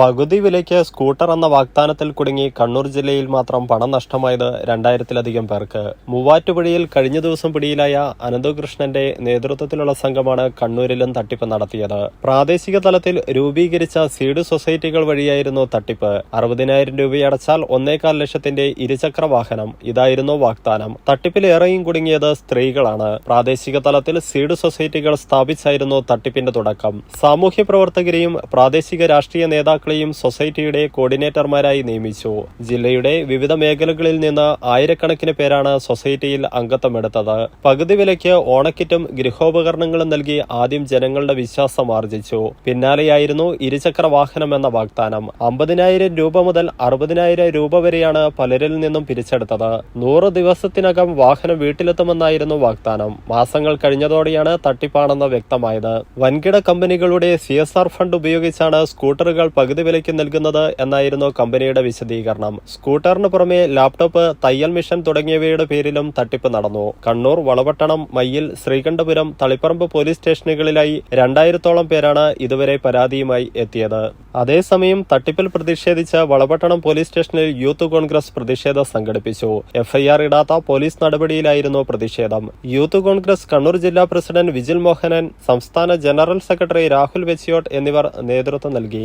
പകുതി വിലയ്ക്ക് സ്കൂട്ടർ എന്ന വാഗ്ദാനത്തിൽ കുടുങ്ങി കണ്ണൂർ ജില്ലയിൽ മാത്രം പണം നഷ്ടമായത് രണ്ടായിരത്തിലധികം പേർക്ക്. മൂവാറ്റുപുഴയിൽ കഴിഞ്ഞ ദിവസം പിടിയിലായ അനന്തകൃഷ്ണന്റെ നേതൃത്വത്തിലുള്ള സംഘമാണ് കണ്ണൂരിലും തട്ടിപ്പ് നടത്തിയത്. പ്രാദേശിക തലത്തിൽ രൂപീകരിച്ച സീഡ് സൊസൈറ്റികൾ വഴിയായിരുന്നു തട്ടിപ്പ്. അറുപതിനായിരം രൂപയടച്ചാൽ ഒന്നേകാൽ ലക്ഷത്തിന്റെ ഇരുചക്ര വാഹനം ഇതായിരുന്നു വാഗ്ദാനം. തട്ടിപ്പിലേറെയും കുടുങ്ങിയത് സ്ത്രീകളാണ്. പ്രാദേശിക തലത്തിൽ സീഡ് സൊസൈറ്റികൾ സ്ഥാപിച്ചായിരുന്നു തട്ടിപ്പിന്റെ തുടക്കം. സാമൂഹ്യ പ്രവർത്തകരെയും പ്രാദേശിക രാഷ്ട്രീയ നേതാക്കളെയും സൊസൈറ്റിയുടെ കോർഡിനേറ്റർമാരായി നിയമിച്ചു. ജില്ലയുടെ വിവിധ മേഖലകളിൽ നിന്ന് ആയിരക്കണക്കിന് പേരാണ് സൊസൈറ്റിയിൽ അംഗത്വമെടുത്തത് പകുതി വിലയ്ക്ക് ഓണക്കിറ്റും ഗൃഹോപകരണങ്ങളും നൽകി ആദ്യം ജനങ്ങളുടെ വിശ്വാസം ആർജിച്ചു. പിന്നാലെയായിരുന്നു ഇരുചക്ര വാഹനം എന്ന വാഗ്ദാനം. അമ്പതിനായിരം രൂപ മുതൽ അറുപതിനായിരം രൂപ വരെയാണ് പലരിൽ നിന്നും പിരിച്ചെടുത്തത്. നൂറ് ദിവസത്തിനകം വാഹനം വീട്ടിലെത്തുമെന്നായിരുന്നു വാഗ്ദാനം. മാസങ്ങൾ കഴിഞ്ഞതോടെയാണ് തട്ടിപ്പാണെന്ന് വ്യക്തമായത്. വൻകിട കമ്പനികളുടെ സി ഫണ്ട് ഉപയോഗിച്ചാണ് സ്കൂട്ടറുകൾ പകുതി വിലയ്ക്ക് നൽകുന്നത് എന്നായിരുന്നു കമ്പനിയുടെ വിശദീകരണം. സ്കൂട്ടറിന് പുറമെ ലാപ്ടോപ്പ് തയ്യൽ മിഷൻ തുടങ്ങിയവയുടെ പേരിലും തട്ടിപ്പ് നടന്നു. കണ്ണൂർ വളപട്ടണം മയ്യിൽ ശ്രീകണ്ഠപുരം തളിപ്പറമ്പ് പോലീസ് സ്റ്റേഷനുകളിലായി രണ്ടായിരത്തോളം പേരാണ് ഇതുവരെ പരാതിയുമായി എത്തിയത്. അതേസമയം തട്ടിപ്പിൽ പ്രതിഷേധിച്ച് വളപട്ടണം പോലീസ് സ്റ്റേഷനിൽ യൂത്ത് കോൺഗ്രസ് പ്രതിഷേധം സംഘടിപ്പിച്ചു. എഫ്ഐആർ ഇടാത്ത പോലീസ് നടപടിയിലായിരുന്നു പ്രതിഷേധം. യൂത്ത് കോൺഗ്രസ് കണ്ണൂർ ജില്ലാ പ്രസിഡന്റ് വിജിൽ മോഹനൻ സംസ്ഥാന ജനറൽ സെക്രട്ടറി രാഹുൽ വെച്ചിയോട്ട് എന്നിവർ നേതൃത്വം നൽകി.